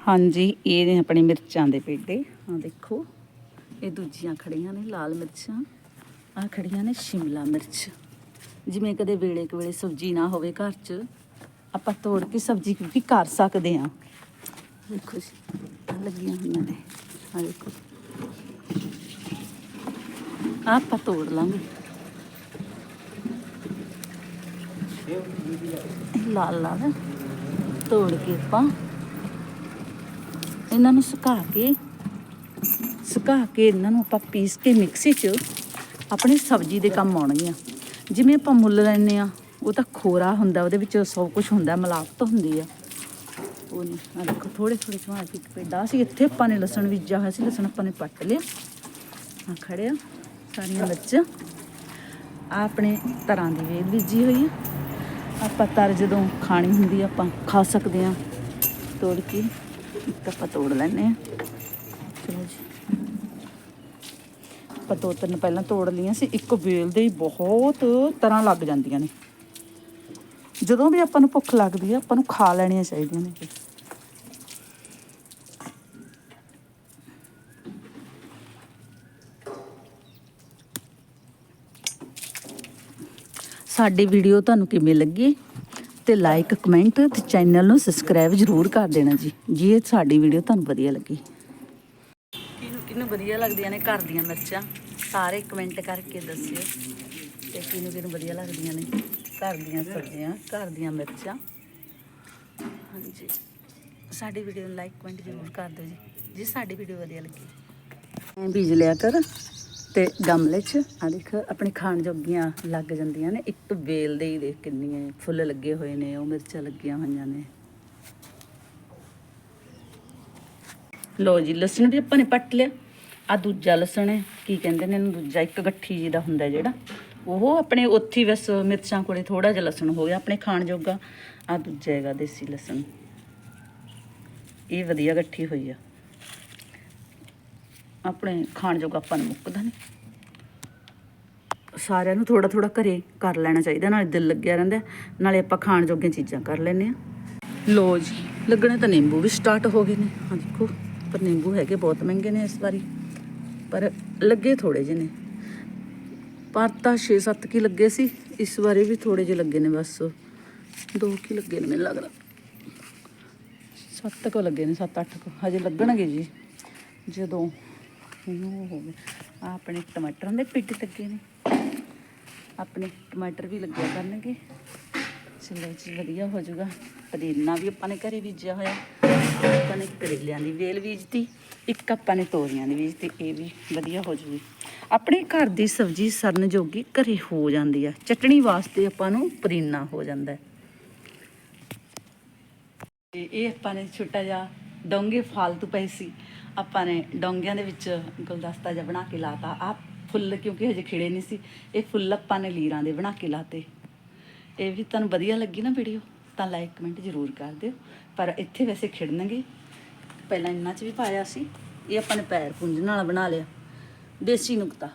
ਹਾਂਜੀ, ਇਹ ਨੇ ਆਪਣੇ ਮਿਰਚਾਂ ਦੇ ਪੇਡੇ। ਆ ਦੇਖੋ, ਇਹ ਦੂਜੀਆਂ ਖੜੀਆਂ ਨੇ, ਲਾਲ ਮਿਰਚਾਂ। ਆ ਖੜੀਆਂ ਨੇ ਸ਼ਿਮਲਾ ਮਿਰਚ। ਜਿਵੇਂ ਕਦੇ ਵੇਲੇ ਕੁ ਵੇਲੇ ਸਬਜ਼ੀ ਨਾ ਹੋਵੇ ਘਰ 'ਚ, ਆਪਾਂ ਤੋੜ ਕੇ ਸਬਜ਼ੀ ਵੀ ਕਰ ਸਕਦੇ ਆ ਦੇਖੋ ਜੀ, ਆਹ ਲੱਗੀਆਂ ਹੋਈਆਂ ਨੇ। ਆ ਦੇਖੋ। ਆਹ ਆਪਾਂ ਤੋੜ ਲਾਂਗੇ। ਲਾਲ ਲਾਲ ਤੋੜ ਕੇ ਆਪਾਂ ਇਹਨਾਂ ਨੂੰ ਸੁਕਾ ਕੇ ਸੁਕਾ ਕੇ ਇਹਨਾਂ ਨੂੰ ਆਪਾਂ ਪੀਸ ਕੇ ਮਿਕਸੀ 'ਚ ਆਪਣੀ ਸਬਜ਼ੀ ਦੇ ਕੰਮ ਆਉਣਗੀਆਂ ਜਿਵੇਂ ਆਪਾਂ ਮੁੱਲ ਲੈਨੇ ਆ ਉਹ ਤਾਂ ਖੋਰਾ ਹੁੰਦਾ, ਉਹਦੇ ਵਿੱਚ ਸਭ ਕੁਝ ਹੁੰਦਾ, ਮਿਲਾਵਟ ਹੁੰਦੀ ਆ। ਉਹ ਨਹੀਂ ਆ ਦੇਖੋ ਥੋੜੇ ਥੋੜੇ ਚਵਾ ਕੇ ਇੱਕ ਪੇਡਾ ਸੀ, ਇੱਥੇ ਆਪਾਂ ਨੇ ਲਸਣ ਬੀਜਿਆ ਹੋਇਆ ਸੀ, ਲਸਣ ਆਪਾਂ ਨੇ ਪੱਟ ਲਿਆ। ਆ ਖੜਿਆ ਸਾਰੀਆਂ ਮਿਰਚ। ਆ ਆਪਣੇ ਤਰ੍ਹਾਂ ਦੀ ਵੇਲ ਬੀਜੀ ਹੋਈ ਆ। ਆਪਾਂ ਤਰ ਜਦੋਂ ਖਾਣੀ ਹੁੰਦੀ ਆਪਾਂ ਖਾ ਸਕਦੇ ਆ, ਤੋੜ ਕੇ। ਇੱਕ ਆਪਾਂ ਤੋੜ ਲੈਨੇ ਆ ਚਲੋ ਜੀ। ਆਪਾਂ ਦੋ ਤਿੰਨ ਪਹਿਲਾਂ ਤੋੜ ਲਈਆਂ ਸੀ। ਇੱਕ ਵੇਲ ਦੇ ਹੀ ਬਹੁਤ ਤਰ੍ਹਾਂ ਲੱਗ ਜਾਂਦੀਆਂ ਨੇ। ਜਦੋਂ ਵੀ ਆਪਾਂ ਨੂੰ ਭੁੱਖ ਲੱਗਦੀ ਆ, ਆਪਾਂ ਨੂੰ ਖਾ ਲੈਣੀਆਂ ਚਾਹੀਦੀਆਂ ਨੇ। ਸਾਡੀ ਵੀਡੀਓ ਤੁਹਾਨੂੰ ਕਿਵੇਂ ਲੱਗੀ? ਤੇ ਲਾਈਕ ਕਮੈਂਟ ਤੇ ਚੈਨਲ ਨੂੰ ਸਬਸਕ੍ਰਾਈਬ ਜ਼ਰੂਰ ਕਰ ਦੇਣਾ ਜੀ। ਜੀ ਇਹ ਸਾਡੀ ਵੀਡੀਓ ਤੁਹਾਨੂੰ ਵਧੀਆ ਲੱਗੀ। ਕਿਹਨੂੰ ਕਿਹਨੂੰ ਵਧੀਆ ਲੱਗਦੀਆਂ ਨੇ ਘਰ ਦੀਆਂ ਮਿਰਚਾਂ? ਸਾਰੇ ਕਮੈਂਟ ਕਰਕੇ ਦੱਸਿਓ। ਤੇ ਕਿਹਨੂੰ ਕਿਹਨੂੰ ਵਧੀਆ ਲੱਗਦੀਆਂ ਨੇ? ਘਰ ਦੀਆਂ ਸਬਜ਼ੀਆਂ ਘਰ ਦੀਆਂ ਮਿਰਚਾਂ। ਹਾਂਜੀ। ਸਾਡੀ ਵੀਡੀਓ ਨੂੰ ਲਾਈਕ ਕਮੈਂਟ ਜ਼ਰੂਰ ਕਰ ਦਿਓ ਜੀ। ਜੇ ਸਾਡੀ ਵੀਡੀਓ ਵਧੀਆ ਲੱਗੀ। ਬੀਜ ਲਿਆ ਕਰ। ਤੇ ਗਮਲੇ 'ਚ ਆ ਦੇਖ, ਆਪਣੇ ਖਾਣ ਜੋਗੀਆਂ ਲੱਗ ਜਾਂਦੀਆਂ ਨੇ। ਇੱਕ ਵੇਲ ਦੇ ਹੀ ਦੇਖ ਕਿੰਨੀਆਂ ਫੁੱਲ ਲੱਗੇ ਹੋਏ ਨੇ, ਉਹ ਮਿਰਚਾਂ ਲੱਗੀਆਂ ਹੋਈਆਂ ਨੇ। ਲੋ ਜੀ, ਲਸਣ ਵੀ ਆਪਾਂ ਨੇ ਪੱਟ ਲਿਆ। ਆ ਦੂਜਾ ਲਸਣ ਹੈ ਕੀ ਕਹਿੰਦੇ ਨੇ ਇਹਨੂੰ? ਦੂਜਾ ਇੱਕ ਗੱਠੀ ਜੀ ਦਾ ਹੁੰਦਾ ਜਿਹੜਾ। ਉਹ ਆਪਣੇ ਉੱਥੇ ਬਸ ਮਿਰਚਾਂ ਕੋਲੇ ਥੋੜਾ ਜਿਹਾ ਲਸਣ ਹੋ ਗਿਆ, ਆਪਣੇ ਖਾਣ ਜੋਗਾ। ਆ ਦੂਜਾ ਹੈਗਾ ਦੇਸੀ ਲਸਣ। ਇਹ ਵਧੀਆ ਗੱਠੀ ਹੋਈ ਆ। ਆਪਣੇ ਖਾਣ ਜੋਗਾ ਆਪਾਂ ਨੂੰ ਮੁੱਕਦਾ ਨਹੀਂ ਸਾਰਿਆਂ ਨੂੰ ਥੋੜਾ ਥੋੜਾ ਘਰੇ ਕਰ ਲੈਣਾ ਚਾਹੀਦਾ, ਨਾਲੇ ਦਿਲ ਲੱਗਿਆ ਰਹਿੰਦਾ ਨਾਲੇ ਆਪਾਂ ਖਾਣ ਜੋਗੀਆਂ ਚੀਜ਼ਾਂ ਕਰ ਲੈਨੇ ਆ ਲੋ ਜੀ, ਲੱਗਣੇ ਤਾਂ ਨਿੰਬੂ ਵੀ ਸਟਾਰਟ ਹੋ ਗਏ ਨੇ। ਹਾਂ ਦੇਖੋ, ਪਰ ਨਿੰਬੂ ਹੈਗੇ ਬਹੁਤ ਮਹਿੰਗੇ ਨੇ ਇਸ ਵਾਰੀ, ਪਰ ਲੱਗੇ ਥੋੜੇ ਜਿਹੇ ਨੇ। ਪਰ ਤਾਂ 6-7 ਕੀ ਲੱਗੇ ਸੀ, ਇਸ ਵਾਰੀ ਵੀ ਥੋੜੇ ਜਿਹੇ ਲੱਗੇ ਨੇ ਬਸ। ਦੋ ਕੀ ਲੱਗੇ ਨੇ ਮੈਨੂੰ ਲੱਗਦਾ। ਸੱਤ ਕੁ ਲੱਗੇ ਨੇ 7-8 ਕੁ, ਹਜੇ ਲੱਗਣਗੇ ਜੀ, ਜਦੋਂ ਇਹਨੂੰ ਹੋ। ਗਏ ਆਹ ਆਪਣੇ ਟਮਾਟਰਾਂ ਦੇ ਪਿੱਟ ਲੱਗੇ ਨੇ। ਆਪਣੇ ਟਮਾਟਰ ਵੀ ਲੱਗਿਆ ਕਰਨਗੇ। ਚਲੋ ਜੀ, ਵਧੀਆ ਹੋ ਜਾਊਗਾ। ਪੁਦੀਨਾ ਵੀ ਆਪਾਂ ਨੇ ਘਰੇ ਬੀਜਿਆ ਹੋਇਆ। ਆਪਾਂ ਨੇ ਕਰੇਲਿਆਂ ਦੀ ਵੇਲ ਬੀਜਤੀ। ਇੱਕ ਆਪਾਂ ਨੇ ਤੋਰੀਆਂ ਦੀ ਬੀਜਤੀ। ਇਹ ਵੀ ਵਧੀਆ ਹੋ ਜੂਗੀ ਆਪਣੇ ਘਰ ਦੀ ਸਬਜ਼ੀ ਸਰਨ ਜੋਗੀ ਘਰੇ ਹੋ ਜਾਂਦੀ ਆ। ਚਟਣੀ ਵਾਸਤੇ ਆਪਾਂ ਨੂੰ ਪੁਦੀਨਾ ਹੋ ਜਾਂਦਾ। ਤੇ ਇਹ ਆਪਾਂ ਨੇ ਛੋਟਾ ਜਿਹਾ ਡੋਂਗੇ ਫਾਲਤੂ ਪਏ ਸੀ। ਆਪਾਂ ਨੇ ਡੋਂਗਿਆਂ ਦੇ ਵਿੱਚ ਗੁਲਦਸਤਾ ਜਿਹਾ ਬਣਾ ਕੇ ਲਾਤਾ। ਆ ਫੁੱਲ ਕਿਉਂਕਿ ਹਜੇ ਖਿੜੇ ਨਹੀਂ ਸੀ, ਇਹ ਫੁੱਲ ਆਪਾਂ ਨੇ ਲੀਰਾਂ ਦੇ ਬਣਾ ਕੇ ਲਾਤੇ। ਇਹ ਵੀ ਤੁਹਾਨੂੰ ਵਧੀਆ ਲੱਗੀ ਨਾ ਵੀਡੀਓ ਤਾਂ ਲਾਈਕ ਕਮੈਂਟ ਜ਼ਰੂਰ ਕਰ ਦਿਓ। ਪਰ ਇੱਥੇ ਵੈਸੇ ਖਿੜਨਗੇ। ਪਹਿਲਾਂ ਇੰਨਾ ਚ ਵੀ ਪਾਇਆ ਸੀ। ਇਹ ਆਪਾਂ ਨੇ ਪੈਰ ਪੁੰਝਣ ਨਾਲ ਬਣਾ ਲਿਆ। ਦੇਸੀ ਨੁਕਤਾ।